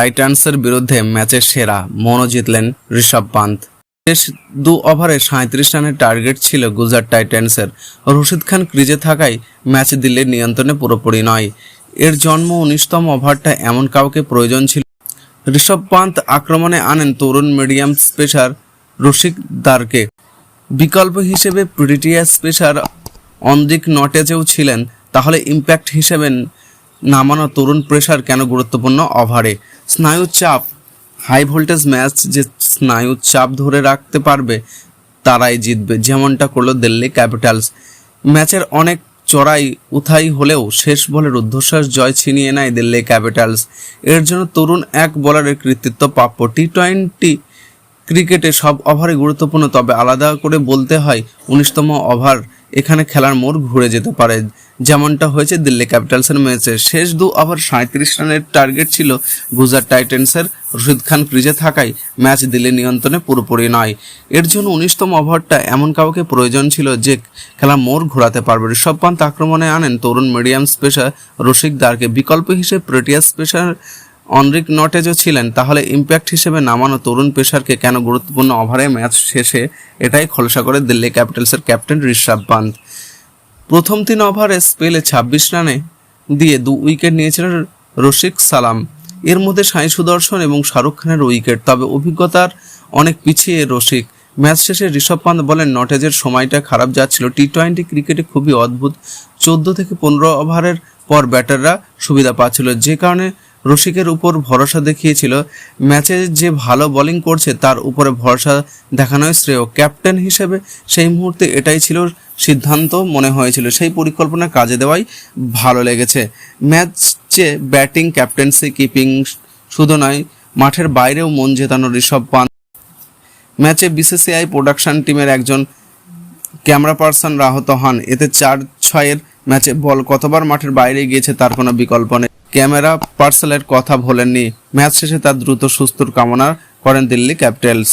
টাইটান্সের বিরুদ্ধে ম্যাচের সেরা মনও জিতলেন ঋষভ পান্ত। শেষ দু ওভারে সাঁত্রিশ রানের টার্গেট ছিল গুজরাট টাইটান্সের। রশিদ খান ক্রিজে থাকায় ম্যাচ দিল্লির নিয়ন্ত্রণে পুরোপুরি নয়। এর জন্ম উনিশতম ওভারটা এমন কাউকে প্রয়োজন ছিল। ঋষভ পান্ত আক্রমণে আনেন তরুণ মিডিয়াম স্পেশার রশিক দারকে। বিকল্প হিসেবে প্রিটিয়াস পেসার অন্দিক নটেজেও ছিলেন। তাহলে ইম্প্যাক্ট হিসেবে নামানো তরুণ প্রেসার কেন গুরুত্বপূর্ণ ওভারে? স্নায়ু চাপ হাই ভোল্টেজ ম্যাচ যে স্নায়ু চাপ ধরে রাখতে পারবে, তারাই জিতবে। যেমনটা করল দিল্লি ক্যাপিটালস ম্যাচের অনেক চড়াই উথাই হলেও শেষ বলের রুদ্ধশ্বাস জয় ছিনিয়ে নেয় দিল্লি ক্যাপিটালস এর জন্য তরুণ এক বোলারের কৃতিত্ব প্রাপ্য। টি টোয়েন্টি ক্রিকেটে সব ওভারই গুরুত্বপূর্ণ, তবে আলাদা করে বলতে হয় উনিশতম ওভার এখানে খেলার মোড় ঘুরে যেতে পারে। যেমনটা হয়েছে দিল্লি ক্যাপিটালসের ম্যাচে। শেষ দু ওভার সাঁত্রিশ রানের টার্গেট ছিল গুজরাট টাইটেন্সের রশিদ খান ক্রিজে থাকায়। ম্যাচ দিল্লি নিয়ন্ত্রণে পুরোপুরি নয়। এর জন্য উনিশতম ওভারটা এমন কাউকে প্রয়োজন ছিল যে খেলা মোড় ঘোরাতে পারবে। ঋষভ পান্ত আক্রমণে আনেন তরুণ মিডিয়াম স্পেশার রশিক দারকে বিকল্প হিসেবে প্রোটিয়াস স্পেশার অনরিক নটেজও ছিলেন, তাহলে ইম্প্যাক্ট হিসেবে নামানো তরুণ পেশারকে কেন গুরুত্বপূর্ণ ওভারে ম্যাচ শেষে? এটাই খোলসা করে দিল্লি ক্যাপিটালসের ক্যাপ্টেন ঋষভ পান্ত প্রথম তিন ওভারে স্পেলে ছাব্বিশ রানে দিয়ে দু উইকেট নিয়েছিলেন রশিক সালাম। এর মধ্যে সাই সুদর্শন এবং শাহরুখ খানের উইকেট, তবে অভিজ্ঞতার অনেক পিছিয়ে রশিক। ম্যাচ শেষে ঋষভ পান্ত বলেন, নটেজের সময়টা খারাপ যাচ্ছিল। টি টোয়েন্টি ক্রিকেটে খুবই অদ্ভুত। চোদ্দ থেকে পনেরো ওভারের পর ব্যাটাররা সুবিধা পাচ্ছিল, যে কারণে রসিকের উপর ভরসা দেখিয়েছিল, ম্যাচে যে ভালো বোলিং করছে তার উপরে ভরসা দেখানোই শ্রেয়। ক্যাপ্টেন হিসেবে সেই মুহূর্তে এটাই ছিল সিদ্ধান্ত, মনে হয়েছিল সেই পরিকল্পনা কাজে দেওয়াই ভালো লেগেছে। ম্যাচে ব্যাটিং ক্যাপ্টেন্সি কিপিং শুধু নয়, মাঠের বাইরেও মন জেতানো ঋষভ পান্ত ম্যাচে বিসিসিআই প্রোডাকশন টিমের একজন ক্যামেরা পার্সন আহত হন। এতে চার ছয়ের ম্যাচে বল কতবার মাঠের বাইরে গিয়েছে তার কোনো বিকল্প নেই। ক্যামেরা পার্সেলের কথা ভোলেননি। ম্যাচ শেষে তার দ্রুত সুস্থর কামনা করেন দিল্লি ক্যাপিটালস।